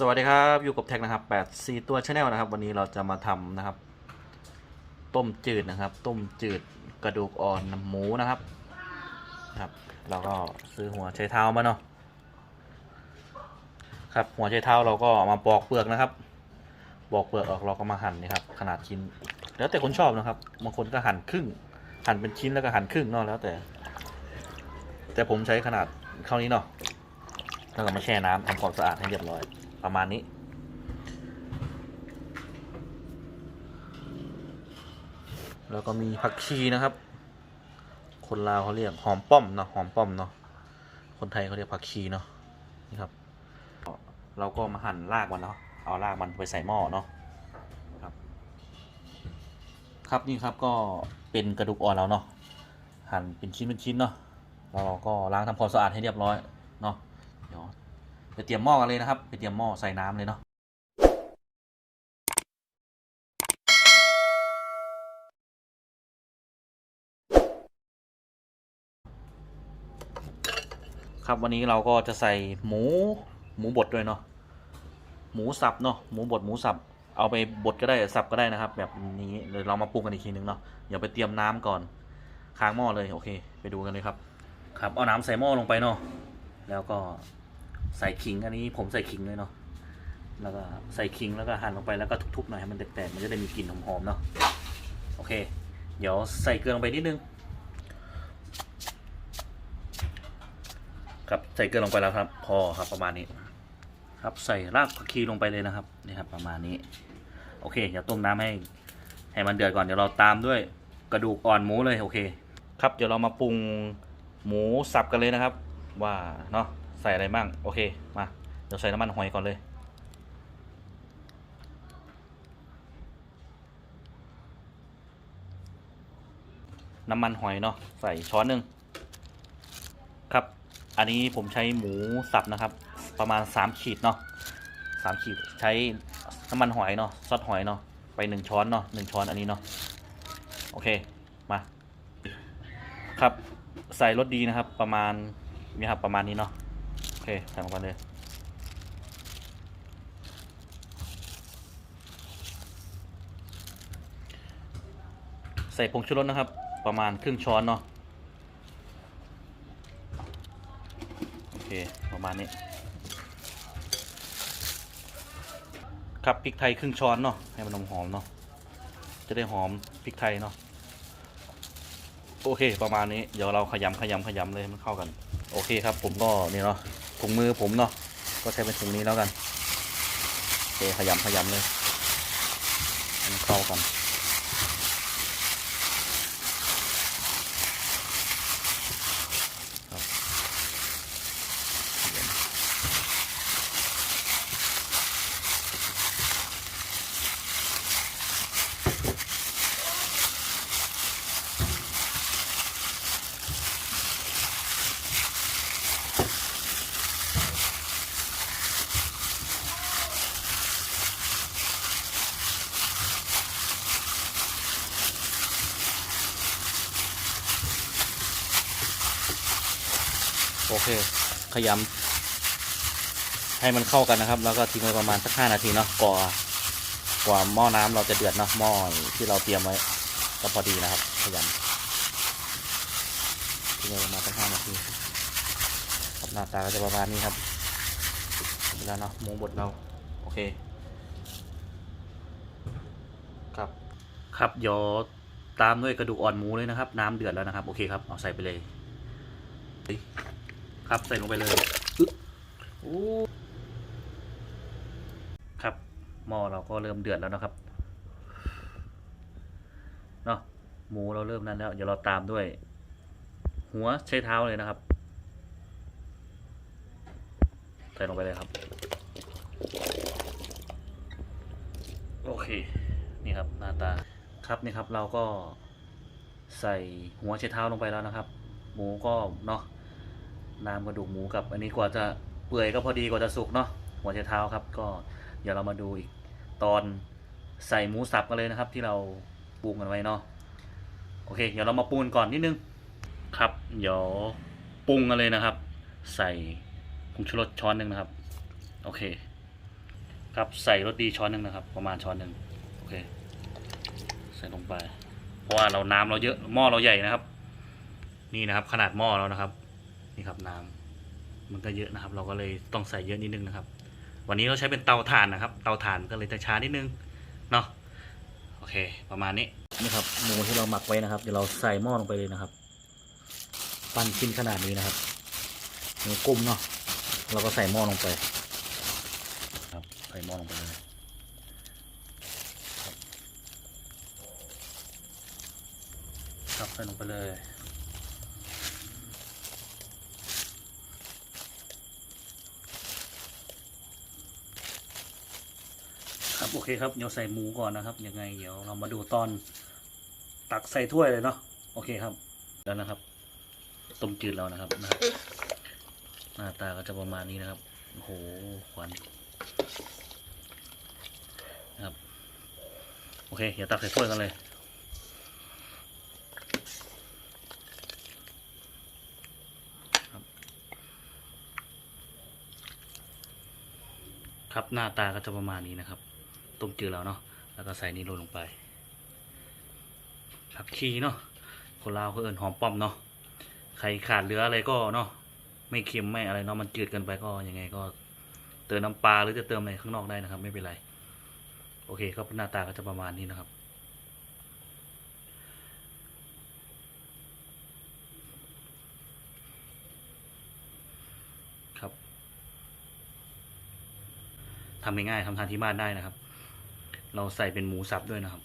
สวัสดีครับอยู่กับแท็กนะครับ8 4ตัวชาแนลนะครับ วันนี้เราจะมาทำนะครับ ต้มจืดนะครับ ต้มจืดกระดูกอ่อนหมูนะครับครับเราก็ซื้อหัวไชเท้ามาเนาะครับหัวไชเท้าเราก็ามาปอกเปลือกนะครับปอกเปลือกออกเราก็มาหั่นนี่ครับขนาดชิ้น แล้วแต่คนชอบนะครับบางคนก็หั่นครึ่ง หั่นเป็นชิ้นแล้วก็หั่นครึ่งเนาะแล้วแต่ แต่ผมใช้ขนาดเท่านี้เนาะแล้วก็มาแช่น้ำทำความสะอาดให้เรียบร้อย ประมาณนี้ แล้วก็มีผักชีนะครับ คนลาวเขาเรียกหอมป้อมเนาะหอมป้อมเนาะคนไทยเขาเรียกผักชีเนาะนี่ครับ เราก็มาหั่นรากมันเนาะเอารากมันไปใส่หม้อเนาะครับ ครับนี่ครับก็เป็นกระดูกอ่อนแล้วเนาะหั่นเป็นชิ้นเป็นชิ้นเนาะแล้วเราก็ล้างทำความสะอาดให้เรียบร้อยเนาะ ไปเตรียมหม้อกันเลยนะครับ ไปเตรียมหม้อใส่น้ำเลยเนาะครับวันนี้เราก็จะใส่หมูหมูบดด้วยเนาะหมูสับเนาะหมูบดหมูสับเอาไปบดก็ได้สับก็ได้นะครับ แบบนี้เดี๋ยวเรามาปรุงกันอีกทีนึงเนาะเดี๋ยวไปเตรียมน้ำก่อนค้างหม้อเลยโอเค ไปดูกันเลยครับ ครับเอาน้ำใส่หม้อลงไปเนาะแล้วก็ ใส่ขิงอันนี้ผมใส่ขิงเลยเนาะแล้วก็ใส่ขิงแล้วก็หั่นลงไปแล้วก็ทุบๆหน่อยให้มันแตกๆมันจะได้มีกลิ่นหอมๆเนาะโอเค เดี๋ยวใส่เกลือลงไปนิดนึงครับใส่เกลือลงไปแล้วครับ พอครับประมาณนี้ ครับใส่รากผักชีลงไปเลยนะครับนี่ครับ ประมาณนี้ โอเคเดี๋ยวต้มน้ำให้ให้มันเดือดก่อนเดี๋ยวเราตามด้วยกระดูกอ่อนหมูเลยโอเค ครับเดี๋ยวเรามาปรุงหมูสับกันเลยนะครับ ว่าเนาะ ใส่อะไรบ้าง โอเค มา เดี๋ยวใส่น้ำมันหอยก่อนเลย น้ำมันหอยเนาะ ใส่ช้อนหนึ่งครับ อันนี้ผมใช้หมูสับนะครับ ประมาณ 3 ขีดเนาะสามขีด ใช้น้ำมันหอยเนาะ ซอสหอยเนาะ ไปหนึ่งช้อนเนาะหนึ่งช้อนอันนี้เนาะ โอเค มา ครับ ใส่รสดีนะครับ ประมาณนี่ครับประมาณนี้เนาะ เคใส่งไปเลยใส่ผงชูรสนะครับ ประมาณครึ่งช้อนเนาะโอเค ประมาณนี้ ครับพริกไทยครึ่งช้อนเนาะให้มันหอมเนาะจะได้หอมพริกไทยเนาะโอเค ประมาณนี้ เดี๋ยวเราขยำขยำขยำเลยมันเข้ากัน โอเคครับ ผมก็นี่เนาะ ถุงมือผมเนาะก็ใช้เป็นถุงนี้แล้วกันโอเคขยำขยำเลยมันเข้ากัน โอเค ขยำให้มันเข้ากันนะครับ แล้วก็ทิ้งไว้ประมาณสักห้านาทีเนาะกว่ากว่าหม้อน้ำเราจะเดือดเนาะหม้อที่เราเตรียมไว้ก็พอดีนะครับ ขยำทิ้งไว้ประมาณสักห้านาทีหน้าตาก็จะประมาณนี้ครับเวลาเนาะหมูบดเราโอเค ครับ ครับเดี๋ยวตามด้วยกระดูกอ่อนหมูเลยนะครับ น้ำเดือดแล้วนะครับ โอเคครับ เอาใส่ไปเลย ครับใส่ลงไปเลยอึ๊บโอ้ครับหม้อเราก็เริ่มเดือดแล้วนะครับเนาะหมูเราเริ่มนั้นแล้ว เดี๋ยวเราตามด้วย หัวใช้เท้าเลยนะครับ ใส่ลงไปเลยครับ โอเค นี่ครับหน้าตาครับนี่ครับเราก็ใส่หัวใช้เท้าลงไปแล้วนะครับ หมูก็เนาะ น้ำกระดูกหมูกับ อันนี้กว่าจะเปื่อยก็พอดีกว่าจะสุกเนาะหัวใจเท้าครับ ก็เดี๋ยวเรามาดูอีกตอนใส่หมูสับกันเลยนะครับ ที่เราปรุงกันไว้เนาะโอเค เดี๋ยวเรามาปรุงก่อนนิดนึงครับ เดี๋ยวปรุงกันเลยนะครับ ใส่ผงชูรสช้อนหนึ่งนะครับ โอเค ครับใส่รสดีช้อนหนึ่งนะครับ ประมาณช้อนหนึ่งโอเค ใส่ลงไป เพราะว่าเราน้ำเราเยอะหม้อเราใหญ่นะครับ นี่นะครับ ขนาดหม้อแล้วนะครับ นี่ครับน้ำมันก็เยอะนะครับ เราก็เลยต้องใส่เยอะนิดนึงนะครับ วันนี้เราใช้เป็นเตาถ่านนะครับ เตาถ่านก็เลยจะช้านิดนึงเนาะโอเค ประมาณนี้นี่ครับหมูที่เราหมักไว้นะครับเดี๋ยวเราใส่หม้อลงไปเลยนะครับ ปั้นชิ้นขนาดนี้นะครับหมูกุ้มเนาะเราก็ใส่หม้อลงไปครับใส่หม้อลงไปเลยขับครับใส่ลงไปเลย ครับโอเคครับเดี๋ยวใส่หมูก่อนนะครับยังไงเดี๋ยวเรามาดูตอนตักใส่ถ้วยเลยเนาะโอเคครับ แล้วนะครับต้มจืดเรานะครับนะครับหน้าตาก็จะประมาณนี้นะครับโอ้โหควันนะครับ โอเค เดี๋ยวตักใส่ถ้วยกันเลยครับครับหน้าตาก็จะประมาณนี้นะครับ ต้มจืดแล้วเนาะแล้วก็ใส่นี่โรยลงไปผักชีเนาะคนลาวเขาเอินหอมป้อมเนาะใครขาดเหลืออะไรก็เนาะไม่เค็มไม่อะไรเนาะมันจืดเกินไปก็ยังไงก็เติมน้ำปลาหรือจะเติมอะไรข้างนอกได้นะครับ ไม่เป็นไร โอเคก็หน้าตาก็จะประมาณนี้นะครับ ครับทำง่ายๆทำทานที่บ้านได้นะครับ เราใส่เป็นหมูสับด้วยนะครับ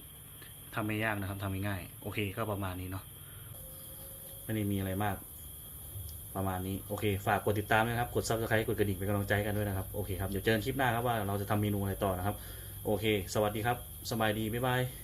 ทำไม่ยากนะครับทำง่ายๆโอเคก็ประมาณนี้เนาะไม่ได้มีอะไรมาก ประมาณนี้โอเค ฝากกดติดตามนะครับ กด subscribe กดกระดิ่งเป็นกำลังใจกันด้วยนะครับโอเคครับเดี๋ยวเจอกันคลิปหน้าครับว่าเราจะทำเมนูอะไรต่อนะครับ โอเค สวัสดีครับ สบายดีบ๊ายบาย